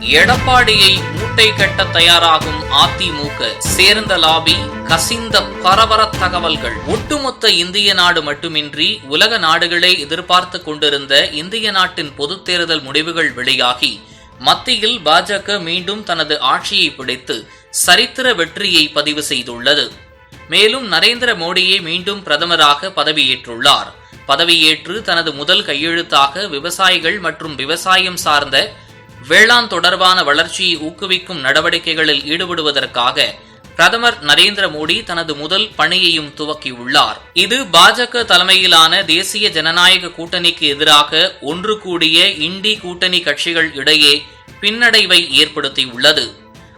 எடப்பாடியை மூட்டை கட்ட தயாராகும் அதிமுக. சேர்ந்த லாபி கசிந்த பரபர தகவல்கள். ஒட்டுமொத்த இந்திய நாடு மட்டுமின்றி உலக நாடுகளே எதிர்பார்த்து கொண்டிருந்த இந்திய நாட்டின் பொதுத் தேர்தல் முடிவுகள் வெளியாகி மத்தியில் பாஜக மீண்டும் தனது ஆட்சியை பிடித்து சரித்திர வெற்றியை பதிவு செய்துள்ளது. மேலும் நரேந்திர மோடியே மீண்டும் பிரதமராக பதவியேற்றுள்ளார். பதவியேற்று தனது முதல் கையெழுத்தாக விவசாயிகள் மற்றும் விவசாயம் சார்ந்த வேளாண் தொடர்பான வளர்ச்சியை ஊக்குவிக்கும் நடவடிக்கைகளில் ஈடுபடுவதற்காக பிரதமர் நரேந்திர மோடி தனது முதல் பணியையும் துவக்கியுள்ளார். இது பாஜக தலைமையிலான தேசிய ஜனநாயக கூட்டணிக்கு எதிராக ஒன்று கூடிய இண்டி கூட்டணி கட்சிகள் இடையே பின்னடைவை ஏற்படுத்தியுள்ளது.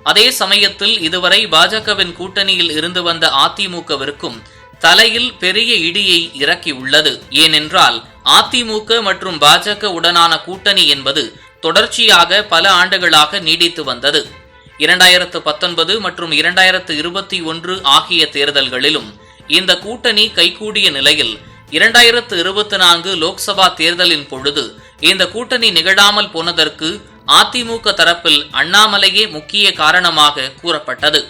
அதே சமயத்தில் இதுவரை பாஜகவின் கூட்டணியில் இருந்து வந்த அதிமுகவிற்கும் தலையில் பெரிய இடியை இறக்கியுள்ளது. ஏனென்றால் அதிமுக மற்றும் பாஜக உடனான கூட்டணி என்பது தொடர்ச்சியாக பல ஆண்டுகளாக நீடித்து வந்தது. இரண்டாயிரத்து பத்தொன்பது மற்றும் இரண்டாயிரத்து இருபத்தி ஒன்று ஆகிய தேர்தல்களிலும் இந்த கூட்டணி கைகூடிய நிலையில் இரண்டாயிரத்து இருபத்தி நான்கு லோக்சபா தேர்தலின் பொழுது இந்த கூட்டணி நிகழாமல் போனதற்கு அதிமுக தரப்பில் அண்ணாமலையே முக்கிய காரணமாக கூறப்பட்டது.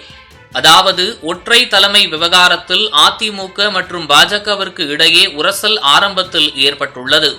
அதாவது ஒற்றை தலைமை விவகாரத்தில் அதிமுக மற்றும் பாஜகவிற்கு இடையே உரசல் ஆரம்பத்தில் ஏற்பட்டுள்ளது.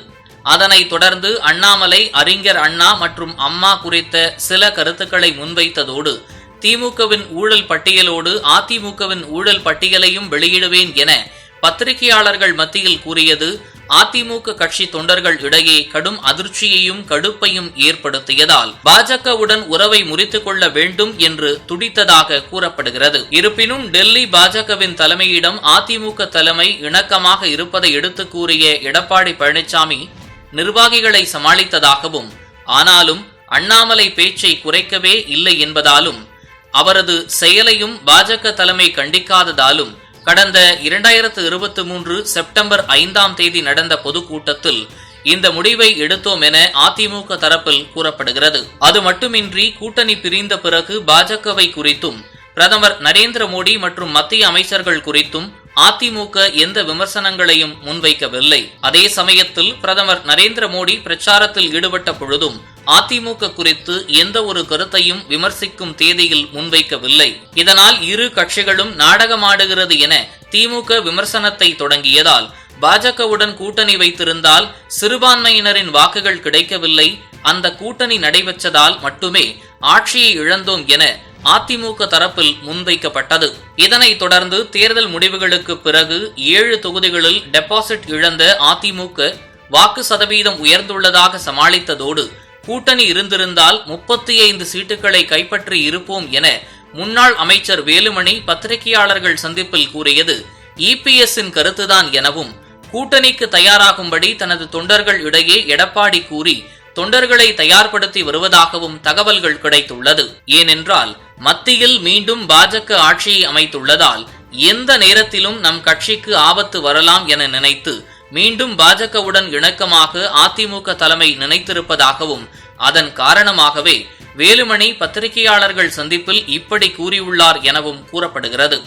அதனைத் தொடர்ந்து அண்ணாமலை அறிஞர் அண்ணா மற்றும் அம்மா குறித்த சில கருத்துக்களை முன்வைத்ததோடு திமுகவின் ஊழல் பட்டியலோடு அதிமுகவின் ஊழல் பட்டியலையும் வெளியிடுவேன் என பத்திரிகையாளர்கள் மத்தியில் கூறியது அதிமுக கட்சி தொண்டர்கள் இடையே கடும் அதிர்ச்சியையும் கடுப்பையும் ஏற்படுத்தியதால் பாஜகவுடன் உறவை முறித்துக் கொள்ள வேண்டும் என்று துடித்ததாக கூறப்படுகிறது. இருப்பினும் டெல்லி பாஜகவின் தலைமையிடம் அதிமுக தலைமை இணக்கமாக இருப்பதை எடுத்து கூறிய எடப்பாடி பழனிசாமி நிர்வாகிகளை சமாளித்ததாகவும் ஆனாலும் அண்ணாமலை பேச்சை குறைக்கவே இல்லை என்பதாலும் அவரது செயலையும் பாஜக தலைமை கண்டிக்காததாலும் கடந்த இரண்டாயிரத்து இருபத்தி மூன்று செப்டம்பர் ஐந்தாம் தேதி நடந்த பொதுக்கூட்டத்தில் இந்த முடிவை எடுத்தோம் என அதிமுக தரப்பில் கூறப்படுகிறது. அது மட்டுமின்றி கூட்டணி பிரிந்த பிறகு பாஜகவை குறித்தும் பிரதமர் நரேந்திர மோடி மற்றும் மத்திய அமைச்சர்கள் குறித்தும் அதிமுக எந்த விமர்சனங்களையும் முன்வைக்கவில்லை. அதே சமயத்தில் பிரதமர் நரேந்திர மோடி பிரச்சாரத்தில் ஈடுபட்ட பொழுதும் அதிமுக குறித்து எந்த ஒரு கருத்தையும் விமர்சிக்கும் தேதியில் முன்வைக்கவில்லை. இதனால் இரு கட்சிகளும் நாடகமாடுகிறது என திமுக விமர்சனத்தை தொடங்கியதால் பாஜகவுடன் கூட்டணி வைத்திருந்தால் சிறுபான்மையினரின் வாக்குகள் கிடைக்கவில்லை. அந்த கூட்டணி நடைபெற்றதால் மட்டுமே ஆட்சியை இழந்தோம் என அதிமுக தரப்பில் முன்வைக்கப்பட்டது. இதனைத் தொடர்ந்து தேர்தல் முடிவுகளுக்கு பிறகு ஏழு தொகுதிகளில் டெபாசிட் இழந்த அதிமுக வாக்கு சதவீதம் உயர்ந்துள்ளதாக சமாளித்ததோடு கூட்டணி இருந்திருந்தால் முப்பத்தி ஐந்து சீட்டுகளை கைப்பற்றி இருப்போம் என முன்னாள் அமைச்சர் வேலுமணி பத்திரிகையாளர்கள் சந்திப்பில் கூறியது. இபிஎஸ்ஸின் கருத்துதான் எனவும் கூட்டணிக்கு தயாராகும்படி தனது தொண்டர்கள் இடையே எடப்பாடி கூறி தொண்டர்களை தயார்படுத்தி வருவதாகவும் தகவல்கள் கிடைத்துள்ளது. ஏனென்றால் மத்தியில் மீண்டும் பாஜக ஆட்சியை அமைத்துள்ளதால் எந்த நேரத்திலும் நம் கட்சிக்கு ஆபத்து வரலாம் என நினைத்து மீண்டும் பாஜகவுடன் இணக்கமாக அதிமுக தலைமை நினைத்திருப்பதாகவும் அதன் காரணமாகவே வேலுமணி பத்திரிகையாளர்கள் சந்திப்பில் இப்படி கூறியுள்ளார் எனவும் கூறப்படுகிறது.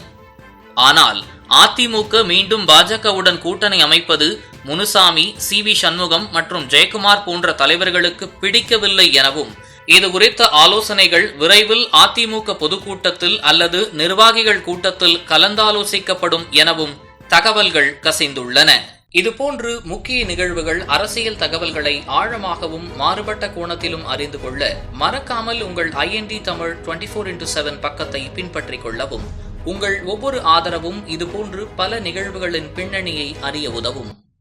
ஆனால் அதிமுக மீண்டும் பாஜகவுடன் கூட்டணி அமைப்பது முனுசாமி சி வி சண்முகம் மற்றும் ஜெயக்குமார் போன்ற தலைவர்களுக்கு பிடிக்கவில்லை எனவும் இது குறித்த ஆலோசனைகள் விரைவில் அதிமுக பொதுக்கூட்டத்தில் அல்லது நிர்வாகிகள் கூட்டத்தில் கலந்தாலோசிக்கப்படும் எனவும் தகவல்கள் கசிந்துள்ளன. இதுபோன்று முக்கிய நிகழ்வுகள் அரசியல் தகவல்களை ஆழமாகவும் மாறுபட்ட கோணத்திலும் அறிந்து கொள்ள மறக்காமல் உங்கள் IND Tamil twenty four into seven பக்கத்தை பின்பற்றிக் கொள்ளவும். உங்கள் ஒவ்வொரு ஆதரவும் இதுபோன்று பல நிகழ்வுகளின் பின்னணியை அறிய உதவும்.